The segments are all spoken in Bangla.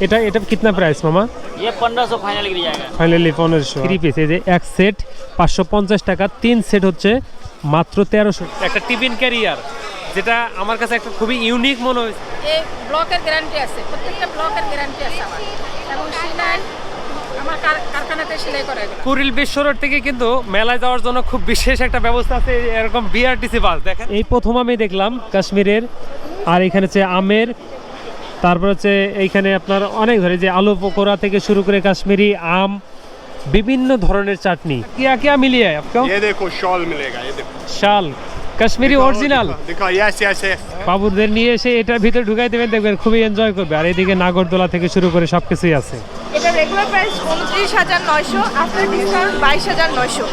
এটা এটা কিতনা প্রাইস মামা ये पंद्रह सौ फाइनल गिर जाएगा ফাইনালি পনেরোশো থ্রি পিস এই যে এক সেট পাঁচশো পঞ্চাশ টাকা তিন সেট হচ্ছে মাত্র তেরোশো একটা টিফিন ক্যারিয়ার যেটা আমার কাছে একটা খুবই ইউনিক মনে হয়েছে এই ব্লকের গ্যারান্টি আছে প্রত্যেকটা ব্লকের গ্যারান্টি আছে আমার এবং সিলাই আমার কার- কারখানাতে সেলাই করা এগুলো কুরিল বিশ্ব রোড থেকে কিন্তু মেলায় যাওয়ার জন্য খুব বিশেষ একটা ব্যবস্থা আছে এরকম বিআরটিসি বাস দেখেন এই প্রথম আমি দেখলাম কাশ্মীরের আর এখানে হচ্ছে আমের তারপর হচ্ছে এইখানে আপনার অনেক ধরে যে আলু পকোড়া থেকে শুরু করে কাশ্মীরি আম বিভিন্ন ধরনের চাটনি কিয়া কিয়া মিলিয়ে আপকা ये देखो शॉल मिलेगा ये देखो শাল কাশ্মীরি दिखाओ, অরিজিনাল दिखाओ, दिखाओ यस यस यस বাবুদের নিয়ে এসে এটার ভিতরে ঢুকাই দেবেন দেখবেন খুবই এনজয় করবে আর এদিকে নাগরদোলা থেকে শুরু করে সব কিছুই আছে এটা রেগুলার প্রাইস উনত্রিশ হাজার নয়শো আফটার ডিসকাউন্ট বাইশ হাজার নয়শো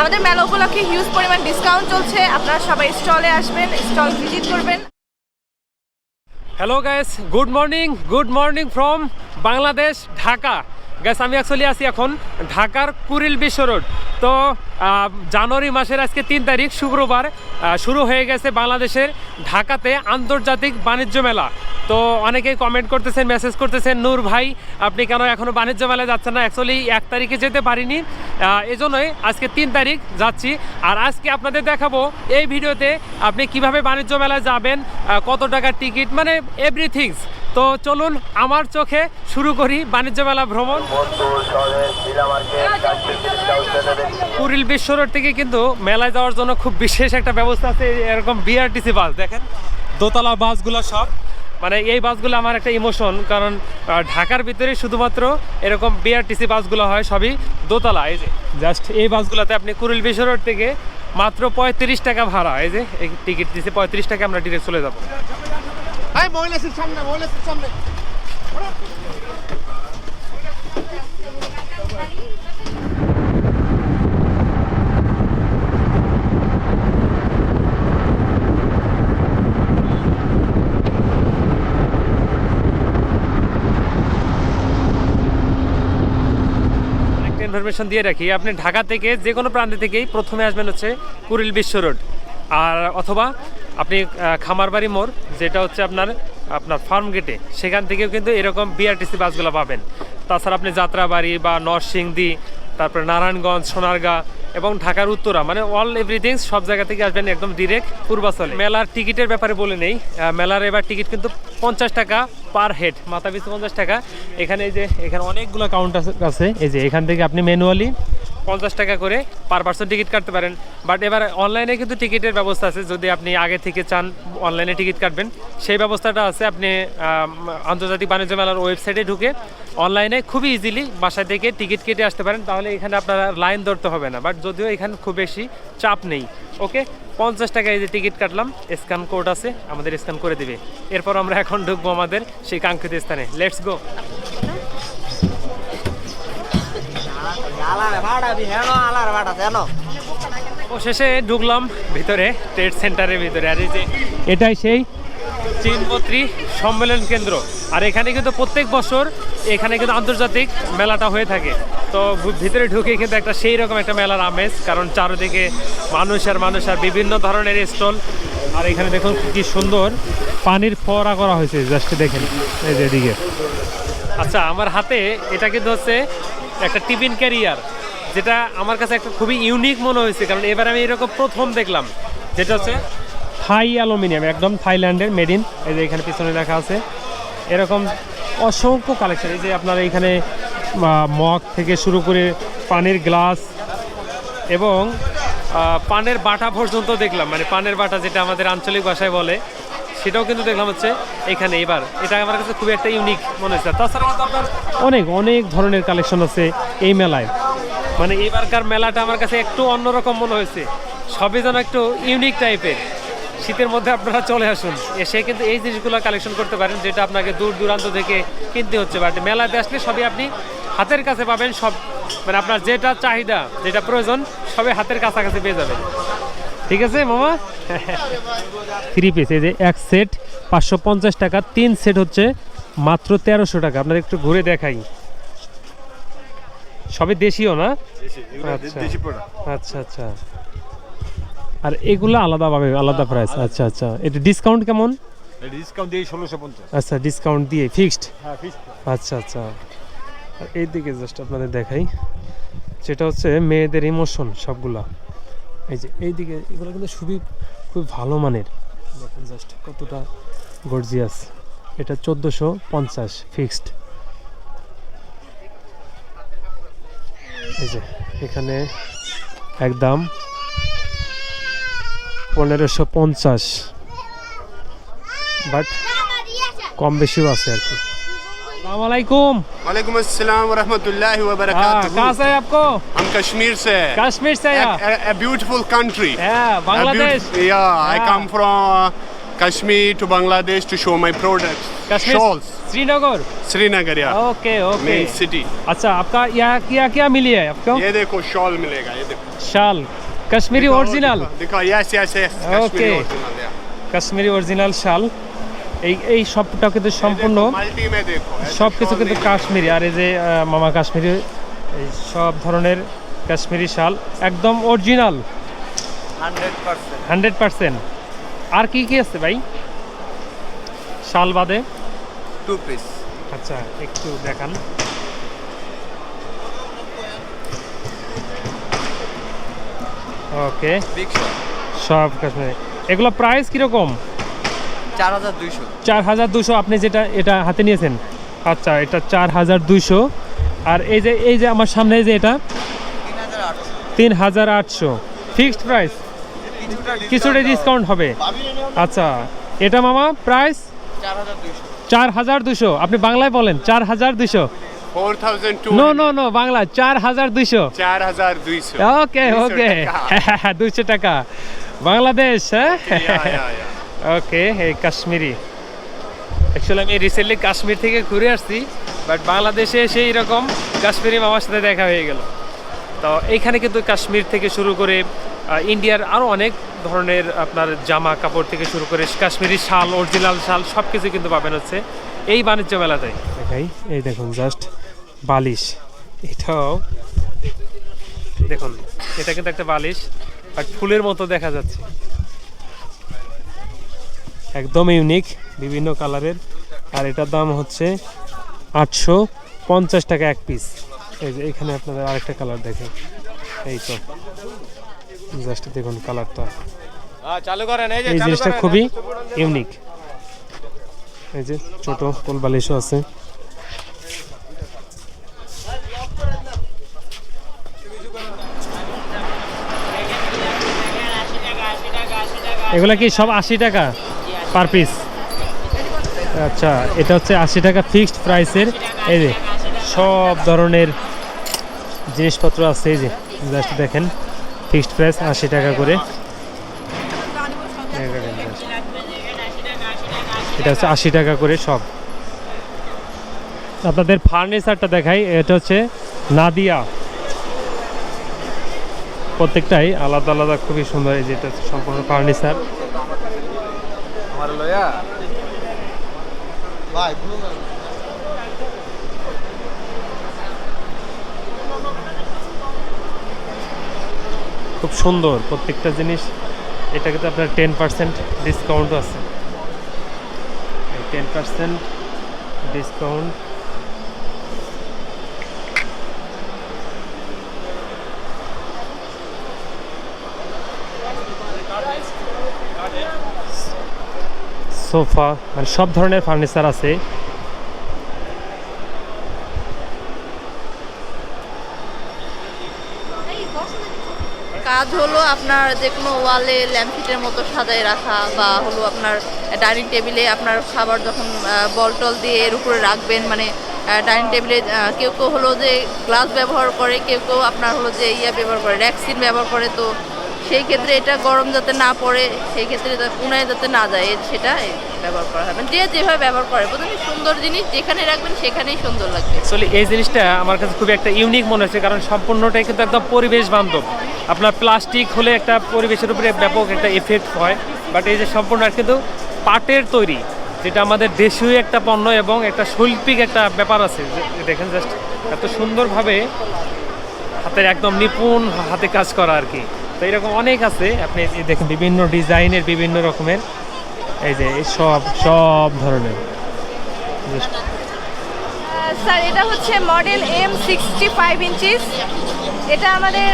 আমাদের মেলা উপলক্ষে হিউজ পরিমাণ ডিসকাউন্ট চলছে আপনারা সবাই স্টলে আসবেন স্টল ভিজিট করবেন hello guys good morning good morning from Bangladesh Dhaka Guys আমি অ্যাকচুয়ালি আছি এখন ঢাকার কুরিল বিশ্ব রোড। তো জানুয়ারি মাসের আজকে তিন তারিখ, শুক্রবার শুরু হয়ে গেছে বাংলাদেশের ঢাকাতে আন্তর্জাতিক বাণিজ্য মেলা। তো, অনেকেই কমেন্ট করতেছেন মেসেজ করতেছেন, নূর ভাই, আপনি কেন এখনও বাণিজ্য মেলায় যাচ্ছেন না? অ্যাকচুয়ালি এক তারিখে যেতে পারিনি। এজন্যই আজকে তিন তারিখ যাচ্ছি। আর আজকে আপনাদের দেখাবো এই ভিডিওতে আপনি কীভাবে বাণিজ্য মেলায় যাবেন কত টাকার টিকিট মানে এভরিথিংস তো, চলুন আমার চোখে শুরু করি বাণিজ্য মেলা ভ্রমণ। কুরিল বিশ্ব রোড থেকে কিন্তু মেলায় যাওয়ার জন্য খুব বিশেষ একটা ব্যবস্থা আছে, এরকম বিআরটিসি বাস, দেখেন। দোতলা বাসগুলো সব। মানে এই বাসগুলো আমার একটা ইমোশন কারণ ঢাকার ভিতরে শুধুমাত্র এরকম বিআরটিসি বাসগুলো হয়, সবই দোতলা, এই যে। জাস্ট এই বাসগুলোতে আপনি কুরিল বিশ্ব রোড থেকে মাত্র পঁয়ত্রিশ টাকা ভাড়া, এই যে, এই টিকিট দিচ্ছে পঁয়ত্রিশ টাকা আমরা ডিরেক্ট চলে যাব। সামনে সামনে। ইনফরমেশন দিয়ে রাখি, আপনি ঢাকা থেকে যে কোনো প্রান্ত থেকেই প্রথমে আসবেন হচ্ছে কুরিল বিশ্ব রোড। আর অথবা আপনি খামারবাড়ি মোড়, যেটা হচ্ছে আপনার আপনার ফার্ম গেটে সেখান থেকেও কিন্তু এরকম বিআরটিসি বাসগুলো পাবেন। তাছাড়া আপনি যাত্রাবাড়ি বা নরসিংদী, তারপরে নারায়ণগঞ্জ, সোনারগাঁ এবং ঢাকার উত্তরা মানে অল এভরিথিং সব জায়গা থেকে আসবেন একদম ডিরেক্ট পূর্বাচলে। মেলার টিকিটের ব্যাপারে বলে নেই মেলার এবার টিকিট কিন্তু পঞ্চাশ টাকা পার হেড মাথা পিছু পঞ্চাশ টাকা। এখানে এই যে, এখানে অনেকগুলো কাউন্ট আছে এই যে, এখান থেকে আপনি ম্যানুয়ালি পঞ্চাশ টাকা করে পার পার্সন টিকিট কাটতে পারেন। বাট এবার অনলাইনে কিন্তু টিকিটের ব্যবস্থা আছে। যদি আপনি আগে থেকে চান অনলাইনে টিকিট কাটবেন, সেই ব্যবস্থাটা আছে আপনি আন্তর্জাতিক বাণিজ্য মেলার ওয়েবসাইটে ঢুকে অনলাইনে খুবই ইজিলি বাসা থেকে টিকিট কেটে আসতে পারেন। তাহলে এখানে আপনারা লাইন ধরতে হবে না। বাট যদিও এখানে খুব বেশি চাপ নেই। ওকে পঞ্চাশ টাকায় যে টিকিট কাটলাম স্ক্যান কোড আছে, আমাদের স্ক্যান করে দিবে। এরপর আমরা এখন ঢুকবো আমাদের সেই কাঙ্ক্ষিত স্থানে। লেটস গো শেষে ঢুকলাম ভিতরে ট্রেড সেন্টারের ভিতরে। আর এই যে এটাই সেই চীনপত্রী সম্মেলন কেন্দ্র। আর এখানে কিন্তু প্রত্যেক বছর এখানে কিন্তু আন্তর্জাতিক মেলাটা হয়ে থাকে। তো ভিতরে ঢুকে কিন্তু একটা সেই রকম একটা মেলার আমেজ, কারণ চারিদিকে মানুষ আর মানুষ আর বিভিন্ন ধরনের স্টল। আর এখানে দেখুন কি সুন্দর পানির ফোয়ারা করা হয়েছে জাস্ট দেখেন। এই যে এদিকে। আচ্ছা আমার হাতে এটা কিন্তু হচ্ছে একটা টিফিন ক্যারিয়ার, যেটা আমার কাছে একটা খুবই ইউনিক মনে হয়েছে, কারণ এবার আমি এরকম প্রথম দেখলাম, যেটা হচ্ছে থাই অ্যালুমিনিয়াম, একদম থাইল্যান্ডের মেড ইন এই যে এখানে পিছনে লেখা আছে। এরকম অসংখ্য কালেকশন এই যে আপনার এখানে মগ থেকে শুরু করে পানির গ্লাস এবং পানের বাটা পর্যন্ত দেখলাম মানে পানের বাটা যেটা আমাদের আঞ্চলিক ভাষায় বলে সেটাও কিন্তু দেখলাম হচ্ছে এখানে এবার। এটা আমার কাছে খুবই একটা ইউনিক মনে হচ্ছে। তাছাড়া অনেক অনেক ধরনের কালেকশন আছে এই মেলায়। মানে এবারকার মেলাটা আমার কাছে একটু অন্যরকম মনে হয়েছে। সবই যেন একটু ইউনিক টাইপের শীতের মধ্যে আপনারা চলে আসুন। এসে কিন্তু এই জিনিসগুলো কালেকশন করতে পারেন, যেটা আপনাকে দূর দূরান্ত থেকে কিনতে হচ্ছে। বাট মেলাতে আসলে সবই আপনি হাতের কাছে পাবেন সব। মানে আপনার যেটা চাহিদা, যেটা প্রয়োজন, সবই হাতের কাছাকাছি পেয়ে যাবেন। ঠিক আছে মামা? থ্রি পিস এই যে এক সেট পাঁচশো পঞ্চাশ টাকা। তিন সেট হচ্ছে মাত্র তেরোশো টাকা। আপনার একটু ঘুরে দেখাই। সবই দেশীয় না? আচ্ছা। আচ্ছা আচ্ছা। আর এগুলো আলাদাভাবে আলাদা প্রাইস আচ্ছা আচ্ছা। এটা ডিসকাউন্ট কেমন? ডিসকাউন্ট দিয়ে ষোলোশো পঞ্চাশ। আচ্ছা ডিসকাউন্ট দিয়ে ফিক্সড হ্যাঁ আচ্ছা আচ্ছা। আর এই দিকে জাস্ট আপনাদের দেখাই। যেটা হচ্ছে মেয়েদের ইমোশন সবগুলা। এই যে এই দিকে এগুলো কিন্তু খুবই খুব ভালো মানের। দেখেন জাস্ট কতটা গর্জিয়াস এটা চোদ্দোশো পঞ্চাশ ফিক্সড এই যে এখানে একদম পনেরোশো পঞ্চাশ। বাট কম বেশিও আছে আর কি। वालेकुम वालेकुम अस्सलाम वरहमतुल्लाहि व बरकातुहू हाँ, कहाँ से आपको? हम कश्मीर से कश्मीर से या ब्यूटीफुल कंट्री या बांग्लादेश या I come from Kashmir to Bangladesh to show my products Kashmir, Srinagar Srinagar या ओके ओके मेन सिटी अच्छा आपका यहाँ क्या क्या मिली है? आपको? ये देखो शॉल मिलेगा ये देखो. Shawl Kashmiri original. देखो yes yes yes. Kashmiri okay. Kashmiri original shawl এই এই সবটা কিন্তু সম্পূর্ণ সব কিছু কিন্তু কাশ্মীরি। আর এই যে মামা কাশ্মীরি এই সব ধরনের কাশ্মীরি শাল একদম অরিজিনাল হান্ড্রেড পার্সেন্ট। আর কি কি আছে ভাই? শাল বাদে? টু পিস আচ্ছা একটু দেখান। ওকে সব কাশ্মীরি। এগুলো প্রাইস কীরকম? চার হাজার দুশো আপনি যেটা এটা হাতে নিয়েছেন। আচ্ছা এটা চার হাজার দুশো আর এই যে এই যে আমার সামনে যে এটা তিন হাজার আটশো। Fixed price. কিছুটা ডিসকাউন্ট হবে। আচ্ছা এটা মামা প্রাইস চার হাজার দুশো আপনি বাংলায় বলেন চার হাজার দুশো নো নো নো বাংলা চার হাজার দুইশো। ওকে ওকে দুশো টাকা। বাংলাদেশ হ্যাঁ? ওকে এই কাশ্মীরি অ্যাকচুয়ালি আমি রিসেন্টলি কাশ্মীর থেকে ঘুরে আসছি বাট বাংলাদেশে এসে এরকম কাশ্মীরি মামার সাথে দেখা হয়ে গেল। তো এইখানে কিন্তু কাশ্মীর থেকে শুরু করে ইন্ডিয়ার আরও অনেক ধরনের আপনার জামা কাপড় থেকে শুরু করে কাশ্মীরি শাল অরিজিনাল শাল সব কিছু কিন্তু পাবেন হচ্ছে এই বাণিজ্য মেলাতে। দেখাই, এই দেখুন জাস্ট বালিশ। এটাও, দেখুন, এটা কিন্তু একটা বালিশ বাট ফুলের মতো দেখা যাচ্ছে। একদম ইউনিক বিভিন্ন কালারের আর এটার দাম হচ্ছে আটশো পঞ্চাশ টাকা এক পিস এই যে এখানে আপনাদের আরেকটা কালার দেখেন। এই তো। জাস্ট দেখুন কালারটা চালু করেন এই এই জিনিসটা খুবই ইউনিক এই যে ছোট কোল বালিশও আছে। এগুলা কি সব আশি টাকা? Per piece. আচ্ছা এটা হচ্ছে আশি টাকা ফিক্সড প্রাইসের। এই যে, সব ধরনের জিনিসপত্র আছে, এই যে, জাস্ট দেখেন, ফিক্সড প্রাইস আশি টাকা করে। এটা হচ্ছে আশি টাকা করে সব। আপনাদের ফার্নিচারটা দেখাই, এটা হচ্ছে নাদিয়া। প্রত্যেকটাই আলাদা আলাদা, খুবই সুন্দর, এই যেটা সম্পূর্ণ ফার্নিচার। আমার লয়া। ভাই খুব সুন্দর প্রত্যেকটা জিনিস। এটাকে তো আপনার টেন পার্সেন্ট ডিসকাউন্টও আছে। টেন পার্সেন্ট ডিসকাউন্ট সোফা মানে সব ধরনের ফার্নিচার আছে। কাজ হলো আপনার যে কোনো ওয়ালে ল্যাম্পশিটের মতো সাজায় রাখা বা হলো আপনার ডাইনিং টেবিলে আপনার খাবার যখন বল টল দিয়ে এর উপরে রাখবেন মানে ডাইনিং টেবিলে কেউ কেউ হলো যে গ্লাস ব্যবহার করে, কেউ কেউ আপনার হলো যে ইয়া ব্যবহার করে র্যাক্সিন ব্যবহার করে, তো সেই ক্ষেত্রে এটা গরম যাতে না পড়ে, সেই ক্ষেত্রে উনায় যাতে না যায় সেটা ব্যবহার করা হবে। যে যেভাবে ব্যবহার করে, প্রথমে সুন্দর জিনিস যেখানে রাখবেন সেখানেই সুন্দর লাগবে। আসলে এই জিনিসটা আমার কাছে খুব একটা ইউনিক মনে হচ্ছে কারণ সম্পূর্ণটাই কিন্তু একদম পরিবেশ বান্ধব। আপনার প্লাস্টিক হলে একটা পরিবেশের উপরে ব্যাপক একটা এফেক্ট হয় বাট এই যে সম্পূর্ণ কিন্তু পাটের তৈরি, যেটা আমাদের দেশীয় একটা পণ্য এবং একটা শৈল্পিক একটা ব্যাপার আছে। দেখেন জাস্ট এত সুন্দরভাবে হাতের একদম নিপুণ হাতে কাজ করা আর কি। তো এরকম অনেক আছে। আপনি দেখেন বিভিন্ন ডিজাইনের, বিভিন্ন রকমের। এই যে সব সব ধরনের। স্যার, এটা হচ্ছে model M sixty five inches এটা আমাদের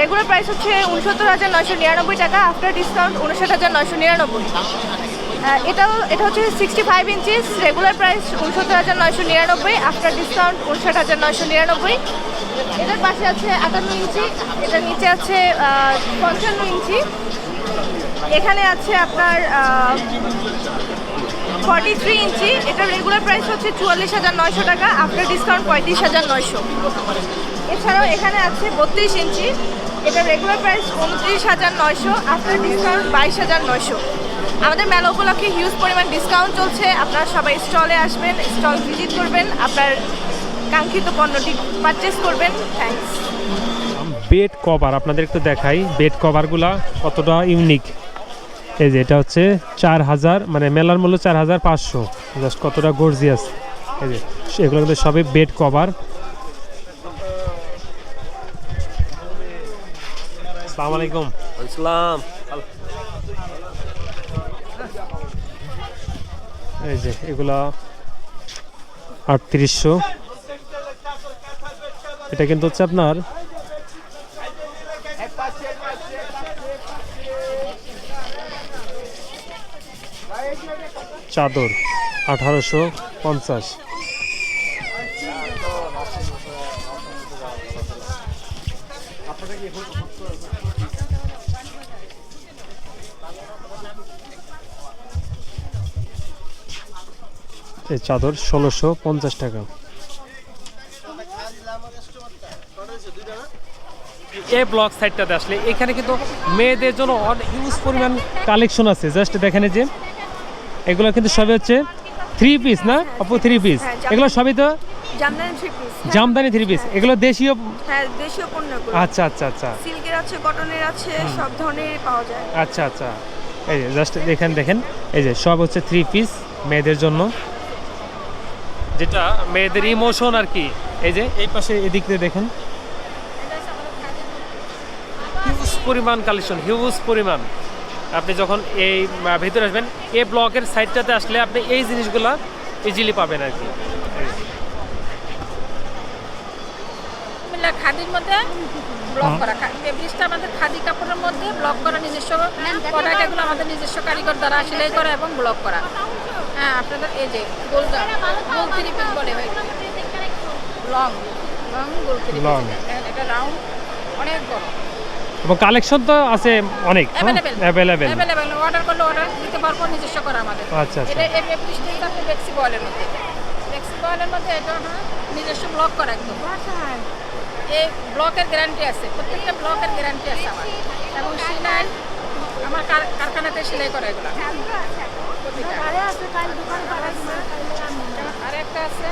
রেগুলার প্রাইস হচ্ছে উনসত্তর হাজার নয়শো নিরানব্বই টাকা। আফটার ডিসকাউন্ট উনষাট হাজার নয়শো নিরানব্বই। এটাও, এটা হচ্ছে sixty five inches regular price উনসত্তর হাজার নয়শো নিরানব্বই আফটার ডিসকাউন্ট উনষাট হাজার নয়শো নিরানব্বই। এটার পাশে আছে আটান্ন ইঞ্চি, এটার নিচে আছে পঞ্চান্ন ইঞ্চি। এখানে আছে আপনার ফর্টি থ্রি ইঞ্চি, এটার রেগুলার প্রাইস হচ্ছে চুয়াল্লিশ হাজার নয়শো টাকা আফটার ডিসকাউন্ট পঁয়ত্রিশ হাজার নয়শো। এছাড়াও এখানে আছে বত্রিশ ইঞ্চি, এটার রেগুলার প্রাইস উনত্রিশ হাজার নয়শো আফটার ডিসকাউন্ট বাইশ হাজার নয়শো। আমাদের মেলা উপলক্ষে হিউজ পরিমাণ ডিসকাউন্ট চলছে। আপনারা সবাই স্টলে আসবেন স্টল ভিজিট করবেন আপনার কাঙ্ক্ষিত পণ্যটি পারচেস করবেন। থ্যাঙ্কস বেড কভার আপনাদের একটু দেখাই। বেড কভারগুলা কতটা ইউনিক এই যে এটা হচ্ছে চার হাজার মানে মেলার মূল্য চার হাজার পাঁচশো। জাস্ট কতটা গর্জিয়াস এই যে এগুলো কিন্তু সবই বেড কভার আসসালামু আলাইকুম। ইসলাম এই যে এগুলা আটত্রিশশো। এটা কিন্তু হচ্ছে আপনার চাদর আঠারোশো পঞ্চাশ। এই চাদর ষোলোশো পঞ্চাশ টাকা। এই ব্লক সাইডটাতে আসলে এখানে কিন্তু মেয়েদের জন্য অনেক হিউজ পরিমাণ কালেকশন আছে। জাস্ট দেখেন এই যে এগুলো কিন্তু সবই হচ্ছে থ্রি পিস না? অপু থ্রি পিস হ্যাঁ, এগুলো সবই তো jamdani three piece jamdani three piece এগুলো দেশীয় হ্যাঁ দেশীয় আচ্ছা আচ্ছা আচ্ছা। সিল্কের আছে কটনের আছে সব ধরনের পাওয়া যায়। আচ্ছা আচ্ছা। এই যে জাস্ট এখানে দেখেন। এই যে সব হচ্ছে থ্রি পিস মেয়েদের জন্য। যেটা মেয়েদের ইমোশন আর কি। এই যে এই পাশে এদিক দিয়ে দেখেন। হিউজ পরিমাণ কালেকশন হিউজ পরিমাণ। আপনি যখন এই ভিতরে আসবেন এই ব্লকের সাইডটাতে আসলে আপনি এই জিনিসগুলো ইজিলি পাবেন আর কি। খাদির মধ্যে ব্লক করা। ফেব্রিক্সটা আমাদের খাদি কাপড়ের মধ্যে ব্লক করা নিজস্ব প্রোডাক্ট এগুলো আমাদের নিজস্ব কারিগর দ্বারা সেলাই করা এবং ব্লক করা। হ্যাঁ আপনাদের এই যে গোলগা গোল থ্রি পিস বলে লং লং গোল থ্রি Long. এটা রাউন্ড অনেক বড়। এবং কালেকশন তো আছে অনেক অ্যাভেলেবেল অ্যাভেলেবেল অর্ডার করলে অর্ডার দিতে পারব নিজস্ব করা আমাদের। আচ্ছা, আচ্ছা। এটা এই ফেব্রিক্সটা আপনি বেক্সি বয়েলের মধ্যে। বেক্সি বয়েলের মধ্যে এটা নিজস্ব ব্লক করা একদম। এই ব্লকের গ্যারান্টি আছে প্রত্যেকটা ব্লকের গ্যারান্টি আছে আমার। এবং সিলাই আমার কার- কারখানাতে সেলাই করা এগুলো। আর একটা আছে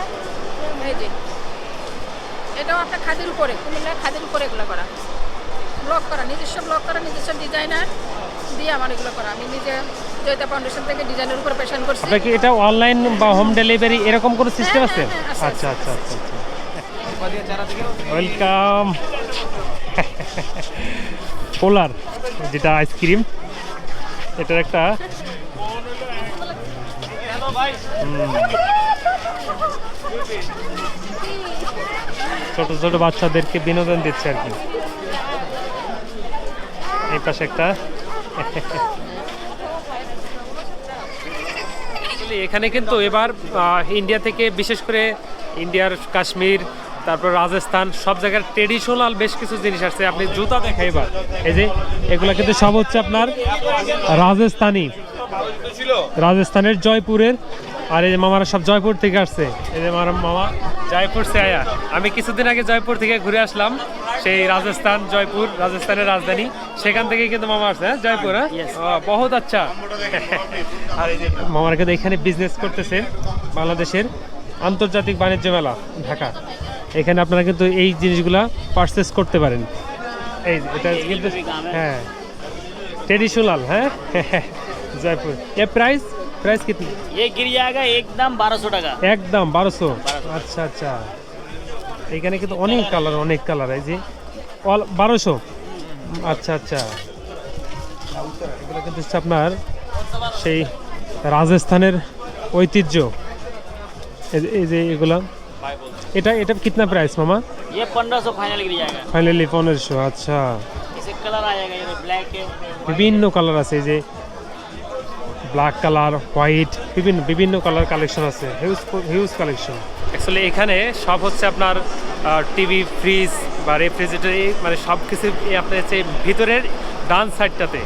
এই যে। এটাও আপনার খাদির উপরে কুমিল্লার খাদির উপরে এগুলো করা। ব্লক করা নিজস্ব ব্লক করা নিজস্ব ডিজাইনার দিয়ে আমার এগুলো করা। আমি নিজে জয়িতা ফাউন্ডেশন থেকে ডিজাইনের উপরে পেশন করছি। আপনার কি এটা অনলাইন বা হোম ডেলিভারি এরকম কোনো সিস্টেম আছে? হ্যাঁ, হ্যাঁ, আছে, আচ্ছা আচ্ছা আচ্ছা ওয়েলকাম পোলার যেটা আইসক্রিম এটার একটা। ছোট ছোট বাচ্চাদেরকে বিনোদন দিচ্ছে আর কি। এই পাশে একটা। এখানে কিন্তু এবার ইন্ডিয়া থেকে বিশেষ করে ইন্ডিয়ার কাশ্মীর তারপর রাজস্থান সব জায়গার ট্রেডিশনাল বেশ কিছু জিনিস আসছে। আপনি জুতা দেখাই এবার। এই যে এগুলো কিন্তু সব হচ্ছে আপনার রাজস্থানি। রাজস্থানের জয়পুরের আর এই যে মামারা সব জয়পুর থেকে আসছে। এই যে আমার মামা জয়পুর সে আয়া। আমি কিছুদিন আগে জয়পুর থেকে ঘুরে আসলাম সেই রাজস্থান জয়পুর রাজস্থানের রাজধানী। সেখান থেকে কিন্তু মামা আসছে হ্যাঁ জয়পুর হ্যাঁ? বহুত আচ্ছা। আর এই যে মামারা কিন্তু এখানে বিজনেস করতেছে বাংলাদেশের আন্তর্জাতিক বাণিজ্য মেলা ঢাকা। এখানে আপনারা কিন্তু এই জিনিসগুলা পারচেস করতে পারেন। এই এটা কিন্তু হ্যাঁ। ট্রেডিশনাল হ্যাঁ? জয়পুর। এ প্রাইস प्राइस कितनी ये गिर जाएगा एकदम बारह सौ टका একদম বারোশো আচ্ছা আচ্ছা এখানে কিন্তু অনেক কালার অনেক কালার এই যে অল বারোশো আচ্ছা আচ্ছা এগুলো কিন্তু হচ্ছে আপনার সেই রাজস্থানের ঐতিহ্য এই যে- এই যে এগুলা এটা এটা কিতনা প্রাইস মামা ये पंद्रह सौ फाइनल गिर जाएगा ফাইনালি পনেরোশো আচ্ছা इसे कलर आ जाएगा ये ब्लैक है বিভিন্ন কালার আছে এই যে ব্ল্যাক কালার হোয়াইট বিভিন্ন বিভিন্ন কালার কালেকশন আছে হিউজ হিউজ কালেকশন অ্যাকচুয়ালি এখানে সব হচ্ছে আপনার টিভি ফ্রিজ বা রেফ্রিজারেটর মানে সব কিছু আপনার হচ্ছে ভিতরের ডান সাইডটাতে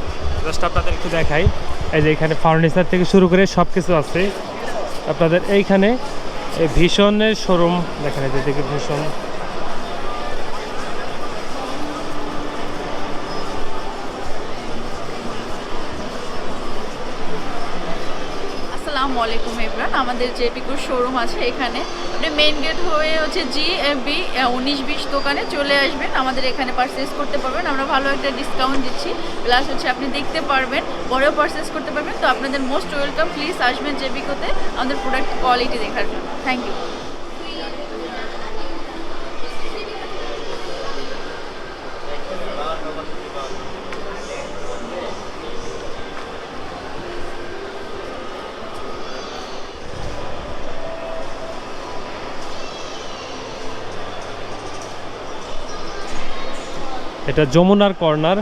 জাস্ট আপনাদের একটু দেখাই। এই যে এখানে ফার্নিচার থেকে শুরু করে সব কিছু আছে। আপনাদের এইখানে ভীষণের শোরুম দেখেন এই যে ভীষণ। আলাইকুম ইমরান, আমাদের যে পিকুর শোরুম আছে এখানে। আপনি মেন গেট হয়ে হচ্ছে জি বি উনিশ, বিশ দোকানে চলে আসবেন। আমাদের এখানে পারচেস করতে পারবেন। আমরা ভালো একটা ডিসকাউন্ট দিচ্ছি। প্লাস হচ্ছে আপনি দেখতে পারবেন, পরেও পারচেস করতে পারবেন। তো আপনাদের মোস্ট ওয়েলকাম প্লিজ আসবেন জেপিকোতে আমাদের প্রোডাক্ট কোয়ালিটি দেখার জন্য। থ্যাংক ইউ এটা যমুনার কর্নার।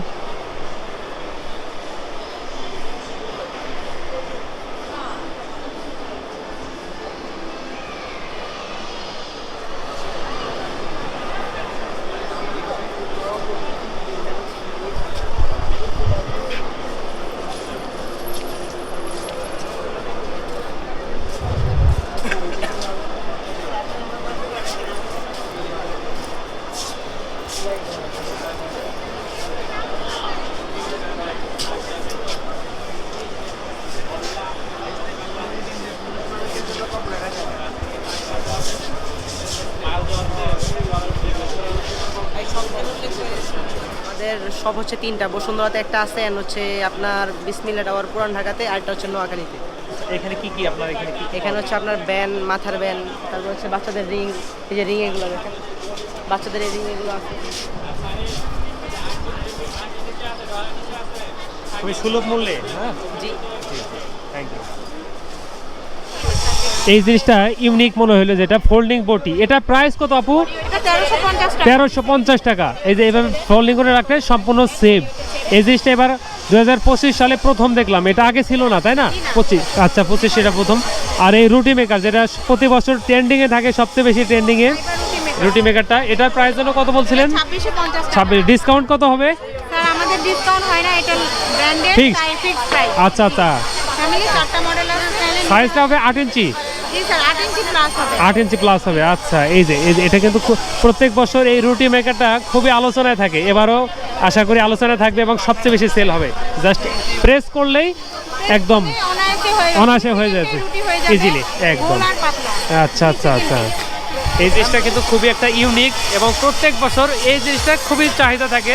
সব হচ্ছে তিনটা বসুন্ধরাতে একটা আছে and হচ্ছে আপনার বিসমিল্লা টাওয়ার পুরান ঢাকাতে আরেকটা হচ্ছে নোয়াখালীতে। এখানে কি কি আপনার এখানে কি এখানে হচ্ছে আপনার ব্যান মাথার ব্যান তারপর হচ্ছে বাচ্চাদের রিং এই যে রিং এগুলো দেখেন। বাচ্চাদের এই রিং এগুলো আছে। খুবই সুলভ মূল্যে হ্যাঁ? জি। থ্যাংক ইউ এই জিনিসটা ইউনিক মনে হলো যেটা ফোল্ডিং বটি। এটা প্রাইস কত আপু? তেরোশো পঞ্চাশ টাকা। এই যে এইভাবে ফোল্ডিং করে রাখলে সম্পূর্ণ সেভ এই জিনিসটা এবার দু হাজার পঁচিশ সালে প্রথম দেখলাম। এটা আগে ছিল না তাই না? পঁচিশ আচ্ছা পঁচিশ সেটা প্রথম। আর এই রুটি মেকার যেটা প্রতি বছর ট্রেন্ডিংয়ে থাকে সবচেয়ে বেশি ট্রেন্ডিংয়ে রুটি মেকারটা এটার প্রাইস জন্য কত বলছিলেন? ছাব্বিশ ডিসকাউন্ট কত হবে? স্যার আমাদের ডিসকাউন্ট হয় না এটা ব্র্যান্ডেড Fixed? ফিক্স প্রাইস আচ্ছা আচ্ছা। ফ্যামিলি চারটা মডেল আছে সাইজটা হবে আট ইঞ্চি। আট ইঞ্চি প্লাস হবে। আচ্ছা এই যে এটা কিন্তু প্রত্যেক বছর এই রুটি মেকারটা খুবই আলোচনায় থাকে। এবারও আশা করি আলোচনায় থাকবে এবং সবচেয়ে বেশি সেল হবে। জাস্ট প্রেস করলেই একদম অনায়াসে হয়ে যাচ্ছে। ইজিলি একদম। আচ্ছা আচ্ছা আচ্ছা। এই জিনিসটা কিন্তু খুবই একটা ইউনিক এবং প্রত্যেক বছর এই জিনিসটা খুবই চাহিদা থাকে।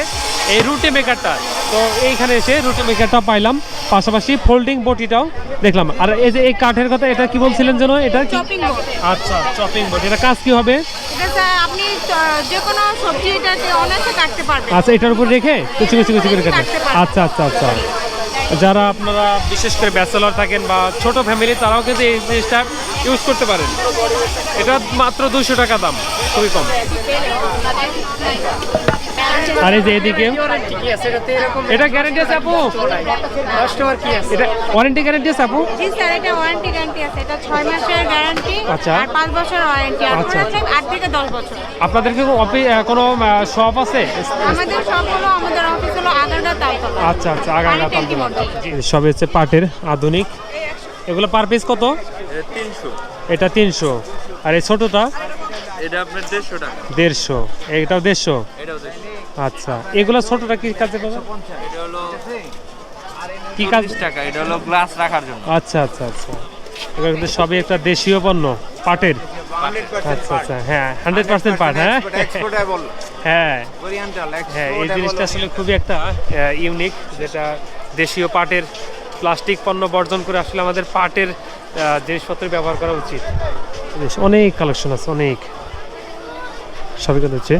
এই রুটি মেকারটা। তো এইখানে এসে রুটি মেকারটা পাইলাম। পাশাপাশি ফোল্ডিং বটিটাও দেখলাম। আর এই যে এই কাঠের কথা এটা কি বলছিলেন যেন? এটা কি? চপিং আচ্ছা চপিং বোর্ড এটা কাজ কি হবে? এটা স্যার আপনি চ- যে কোনো সবজি এটাকে অনায়াসে কাটতে পারবেন। আচ্ছা এটার উপর রেখে কুচি কুচি কুচি করে কাটে কাটতে আচ্ছা আচ্ছা আচ্ছা। যারা আপনারা বিশেষ করে ব্যাচেলর থাকেন বা ছোট ফ্যামিলি তারাও কিন্তু এই জিনিসটা ইউজ করতে পারেন। এটা মাত্র দুশো টাকা দাম খুবই কম। আর এই যে এদিকে। এটা গ্যারান্টি আছে আপু? কাস্টমার কি আছে এটা ওয়ারেন্টি গ্যারান্টি আছে আপু? জি স্যার এটা ওয়ারেন্টি গ্যারান্টি আছে। এটা ছয় মাসের গ্যারান্টি আচ্ছা। আর পাঁচ বছর ওয়ারেন্টি আর আচ্ছা, পুরো আট থেকে দশ বছর। আপনাদের কি কোনো শপ আছে? আমাদের সব হলো আমাদের অফিস হলো আগারগা তালতলা। আচ্ছা আচ্ছা আগামী পানি ট্যাঙ্কি মন্দির। সবই হচ্ছে পাটের আধুনিক। এগুলো পার পিস কত? তিনশো। এটা তিনশো। আর এই ছোটটা? এটা আপনার দেড়শো টাকা। দেড়শো। এটাও দেড়শো? এটাও দেড়শো। আচ্ছা এগুলো ছোটটা কি কাজে পাবে? এটা হলো কি কাজ? টাকা এটা হলো গ্লাস রাখার জন্য। আচ্ছা আচ্ছা আচ্ছা। এগুলো কিন্তু সবই একটা দেশীয় পণ্য পাটের। আচ্ছা আচ্ছা হ্যাঁ হান্ড্রেড পার্সেন্ট পাট হ্যাঁ? হ্যাঁ। হ্যাঁ এই জিনিসটা আসলে খুবই একটা ইউনিক যেটা দেশীয় পাটের প্লাস্টিক পণ্য বর্জন করে আসলে আমাদের পাটের জিনিসপত্র ব্যবহার করা উচিত। বেশ অনেক কালেকশন আছে অনেক। সবই কথা হচ্ছে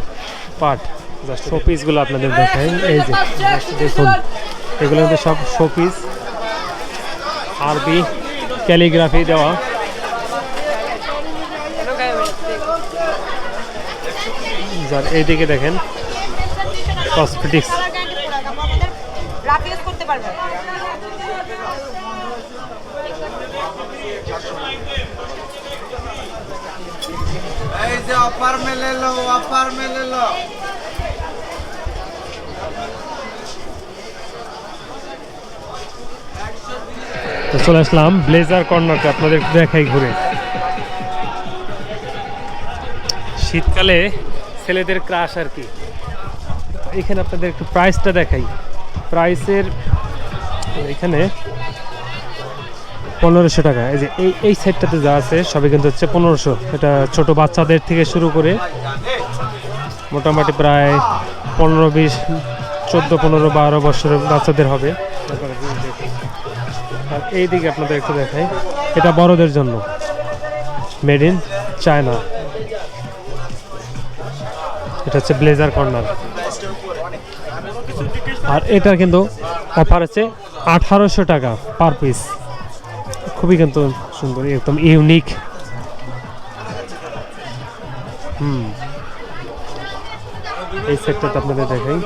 পাট। জাস্ট শোপিসগুলো আপনাদের দেখাই। এই যে, দেখুন, এগুলো কিন্তু সব শোপিস আরবি ক্যালিগ্রাফি দেওয়া। যার এইদিকে দেখেন কসমেটিক্স এই যে অফার মেলে লো অফার মেলে লো। চলে আসলাম ব্লেজার কর্নারটা আপনাদের দেখাই ঘুরে। শীতকালে ছেলেদের ক্রাশ আর কি। এখানে আপনাদের একটু প্রাইসটা দেখাই। প্রাইসের এখানে পনেরোশো টাকা। এই যে এই এই সাইডটাতে যা আছে, সবই কিন্তু হচ্ছে পনেরোশো। এটা ছোট বাচ্চাদের থেকে শুরু করে মোটামুটি প্রায় পনেরো বিশ, চোদ্দ, পনেরো, বারো বছরের বাচ্চাদের হবে। আর এই দিকে আপনাদের একটু দেখাই। এটা বড়দের জন্য। মেড ইন চায়না এটা হচ্ছে ব্লেজার কর্নার আর এটা কিন্তু অফার আছে আঠারোশো টাকা পার পিস খুবই কিন্তু সুন্দর, একদম ইউনিক হুম। এই সেটটাতে আপনাদের দেখাই।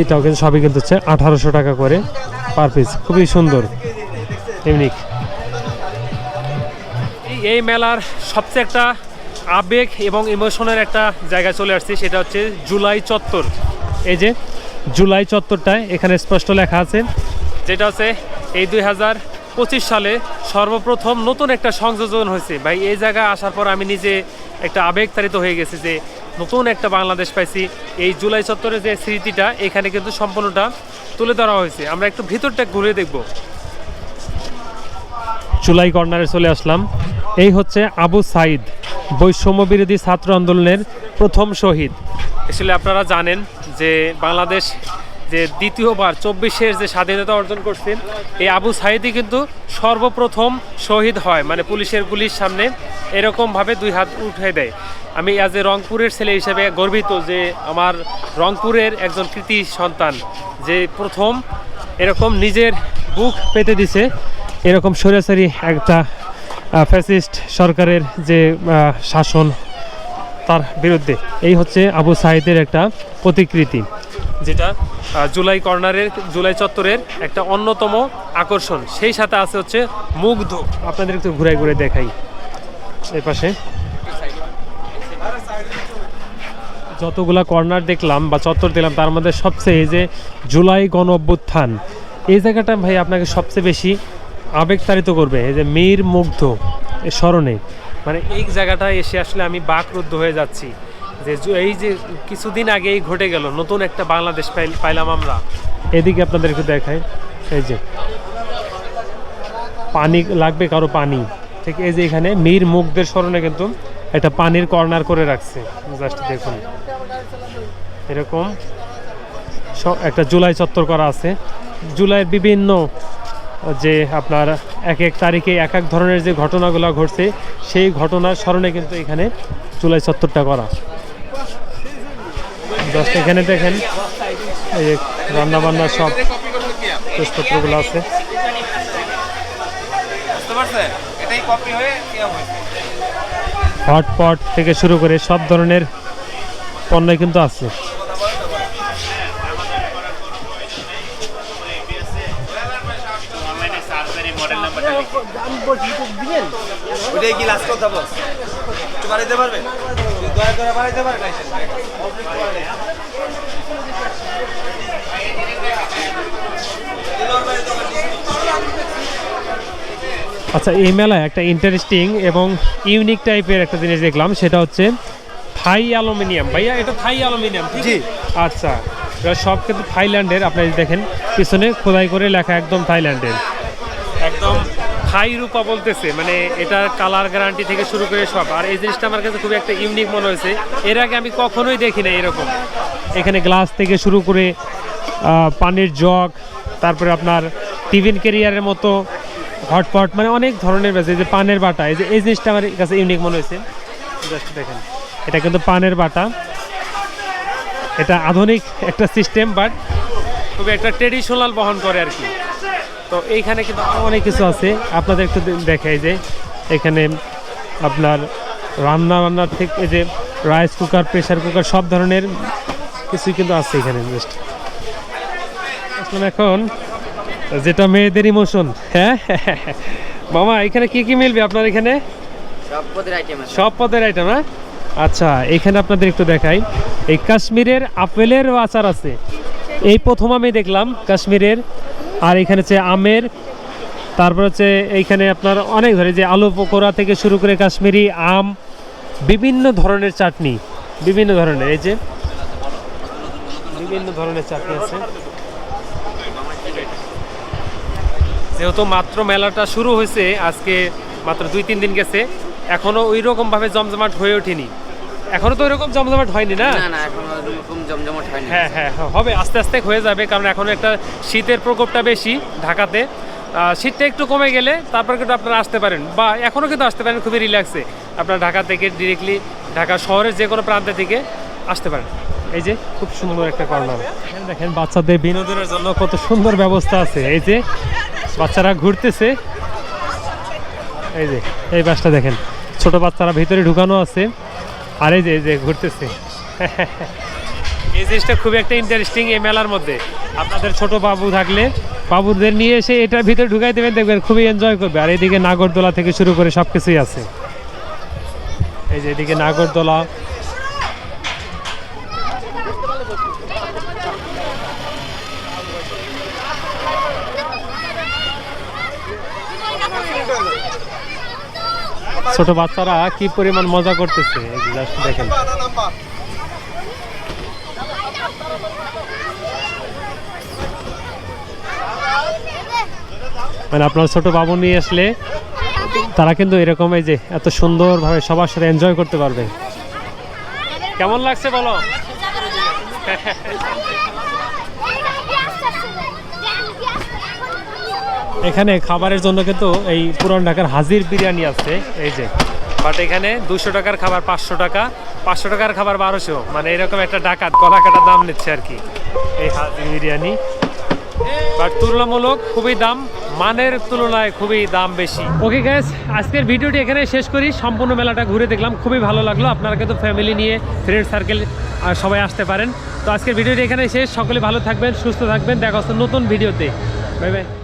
এইটাও কিন্তু সবই কিন্তু হচ্ছে আঠারোশো টাকা করে পার পিস খুবই সুন্দর। ইউনিক। এই মেলার সবচেয়ে একটা আবেগ এবং ইমোশনের একটা জায়গা চলে আসছি সেটা হচ্ছে জুলাই চত্বর। এই যে জুলাই চত্বরটায় এখানে স্পষ্ট লেখা আছে। যেটা হচ্ছে এই দুই হাজার পঁচিশ সালে সর্বপ্রথম নতুন একটা সংযোজন হয়েছে। ভাই এই জায়গায় আসার পর আমি নিজে একটা আবেগ তাড়িত হয়ে গেছি যে নতুন একটা বাংলাদেশ পাইছি। এই জুলাই চত্বরের যে স্মৃতিটা, এখানে কিন্তু সম্পূর্ণটা তুলে ধরা হয়েছে। আমরা একটু ভিতরটা ঘুরে দেখব। চুলাই কর্নারে চলে আসলাম। এই হচ্ছে আবু সাইদ, বৈষম্য বিরোধী ছাত্র আন্দোলনের প্রথম শহীদ। আসলে আপনারা জানেন যে বাংলাদেশ যে দ্বিতীয়বার চব্বিশের যে স্বাধীনতা অর্জন করছে এই আবু সাইদই কিন্তু সর্বপ্রথম শহীদ হয়। মানে পুলিশের গুলির সামনে এরকমভাবে দুই হাত উঠে দেয়। আমি আজ রংপুরের ছেলে হিসেবে গর্বিত যে আমার রংপুরের একজন কৃতি সন্তান, যে প্রথম এরকম নিজের বুক পেতে দিছে। এরকম সরাসরি একটা ফ্যাসিস্ট সরকারের যে শাসন তার বিরুদ্ধে। এই হচ্ছে আবু সাইদের একটা প্রতিকৃতি, যেটা জুলাই কর্নারের, জুলাই চত্বরের একটা অন্যতম আকর্ষণ। সেই সাথে আছে হচ্ছে মুগ্ধ। আপনাদের একটু ঘুরাই ঘুরে দেখাই এই পাশে। যতগুলা কর্নার দেখলাম বা চত্বর দেখলাম, তার মধ্যে সবচেয়ে যে জুলাই গণ অভ্যুত্থান এই জায়গাটা ভাই আপনাকে সবচেয়ে বেশি আবেগতাড়িত করবে, এই যে মীর মুগ্ধ স্মরণে। মানে এই জায়গাটা এসে আসলে আমি বাকরুদ্ধ হয়ে যাচ্ছি। যে এই যে কিছুদিন আগেই ঘটে গেল, নতুন একটা বাংলাদেশ পাইল- পাইলাম আমরা। এদিকে আপনাদের একটু দেখাই, এই যে। পানি লাগবে কারও পানি। ঠিক এই যে এখানে মীর মুখদের স্মরণে কিন্তু একটা পানির কর্নার করে রাখছে। জাস্ট দেখুন। এরকম একটা জুলাই চত্বর করা আছে। জুলাইয়ের বিভিন্ন, যে আপনার এক এক তারিখে এক এক ধরনের যে ঘটনাগুলো ঘটছে, সেই ঘটনার স্মরণে কিন্তু এখানে জুলাই চত্বরটা করা। জাস্ট এখানে দেখেন এই যে রান্না বান্নার সব জিনিসপত্রগুলো আছে। হয়ে হয়েছে। হটপট থেকে শুরু করে সব ধরনের পণ্য কিন্তু আছে। ওইটাই কি লাস্ট কথা একটু বাড়াইতে পারবেন দয়া করে বাড়াইতে পারেন আচ্ছা এই মেলায় একটা ইন্টারেস্টিং এবং ইউনিক টাইপের একটা জিনিস দেখলাম সেটা হচ্ছে থাই অ্যালুমিনিয়াম। ভাইয়া এটা থাই অ্যালুমিনিয়াম জি। আচ্ছা সব কিন্তু থাইল্যান্ডের আপনারা দেখেন পিছনে খোদাই করে লেখা একদম থাইল্যান্ডের। একদম থাই রূপা বলতেছে মানে এটার কালার গ্যারান্টি থেকে শুরু করে সব। আর এই জিনিসটা আমার কাছে খুবই একটা ইউনিক মনে হয়েছে। এর আগে আমি কখনোই দেখি না এরকম। এখানে গ্লাস থেকে শুরু করে পানির জগ, তারপরে আপনার টিফিন ক্যারিয়ারের মতো হটপট মানে অনেক ধরনের বেছে যে পানের বাটা, এই যে, এই জিনিসটা আমার কাছে ইউনিক মনে হয়েছে। জাস্ট দেখেন, এটা কিন্তু পানের বাটা। এটা আধুনিক একটা সিস্টেম বাট খুবই একটা ট্রেডিশনাল বহন করে আর কি। তো এইখানে কিন্তু অনেক কিছু আছে। আপনাদের একটু দেখাই যে এখানে আপনার রান্না বান্নার থেকে এই যে রাইস কুকার প্রেসার কুকার সব ধরনের কিছুই কিন্তু আছে এখানে জাস্ট আসলাম এখন যেটা মেয়েদের ইমোশন হ্যাঁ? মামা এখানে কি কি মিলবে আপনার এখানে? সব পদের আইটেম সব পদের আইটেম হ্যাঁ? আচ্ছা এখানে আপনাদের একটু দেখাই। এই কাশ্মীরের আপেলের আচার আছে। এই প্রথম আমি দেখলাম কাশ্মীরের আর এখানে হচ্ছে আমের, তারপর হচ্ছে এইখানে আপনার অনেক ধরে যে আলু পকোড়া থেকে শুরু করে কাশ্মীরি আম, বিভিন্ন ধরনের চাটনি, বিভিন্ন ধরনের, এই যে বিভিন্ন ধরনের চাটনি আছে। যেহেতু মাত্র মেলাটা শুরু হয়েছে, আজকে মাত্র দুই তিন দিন গেছে, এখনও ওই রকম ভাবে জমজমাট হয়ে ওঠেনি। এখনও তো এরকম জমজমাট হয়নি না? না না এখন ওরকম জমজমট হয়নি। হ্যাঁ হ্যাঁ হ্যাঁ, হবে আস্তে আস্তে হয়ে যাবে কারণ এখন একটা শীতের প্রকোপটা বেশি ঢাকাতে। শীতটা একটু কমে গেলে তারপর কিন্তু আপনারা আসতে পারেন বা এখনও কিন্তু আসতে পারেন খুবই রিল্যাক্সে আপনার ঢাকা থেকে ডিরেক্টলি ঢাকা শহরের যে কোনো প্রান্ত থেকে আসতে পারেন। এই যে খুব সুন্দর একটা কর্নার দেখেন বাচ্চাদের বিনোদনের জন্য কত সুন্দর ব্যবস্থা আছে। এই যে বাচ্চারা ঘুরতেছে। এই যে এই বাসটা দেখেন ছোট বাচ্চারা ভিতরে ঢুকানো আছে। আর, এই যে এই যে, ঘুরতেছে। এই জিনিসটা খুব একটা ইন্টারেস্টিং এই মেলার মধ্যে। আপনাদের ছোট বাবু থাকলে, বাবুদের নিয়ে এসে এটার ভিতরে ঢুকাই দেবেন, দেখবেন খুবই এনজয় করবে। আর এদিকে নাগরদোলা থেকে শুরু করে সব কিছুই আছে। এই যে, এদিকে নাগরদোলা ছোট বাচ্চারা কি পরিমাণ মজা করতেছে? দেখেন। মানে আপনার ছোট বাবু নিয়ে আসলে তারা কিন্তু এরকম এই যে এত সুন্দরভাবে সবার সাথে এনজয় করতে পারবে। কেমন লাগছে বলো? এখানে খাবারের জন্য কিন্তু এই পুরান ঢাকার হাজির বিরিয়ানি আছে, এই যে। বাট এখানে দুশো টাকার খাবার পাঁচশো টাকা, পাঁচশো টাকার খাবার বারোশো। মানে এরকম একটা ডাকাত গলা কাটা দাম নিচ্ছে আর কি, এই হাজির বিরিয়ানি। বাট তুলনামূলক খুবই দাম, মানের তুলনায় খুবই দাম বেশি। ওকে গ্যাস আজকের ভিডিওটি এখানে শেষ করি। সম্পূর্ণ মেলাটা ঘুরে দেখলাম, খুবই ভালো লাগল। আপনারা কিন্তু ফ্যামিলি নিয়ে ফ্রেন্ড সার্কেল সবাই আসতে পারেন। তো আজকের ভিডিওটি এখানে শেষ। সকলে ভালো থাকবেন, সুস্থ থাকবেন। দেখা হচ্ছে নতুন ভিডিওতে। Bye bye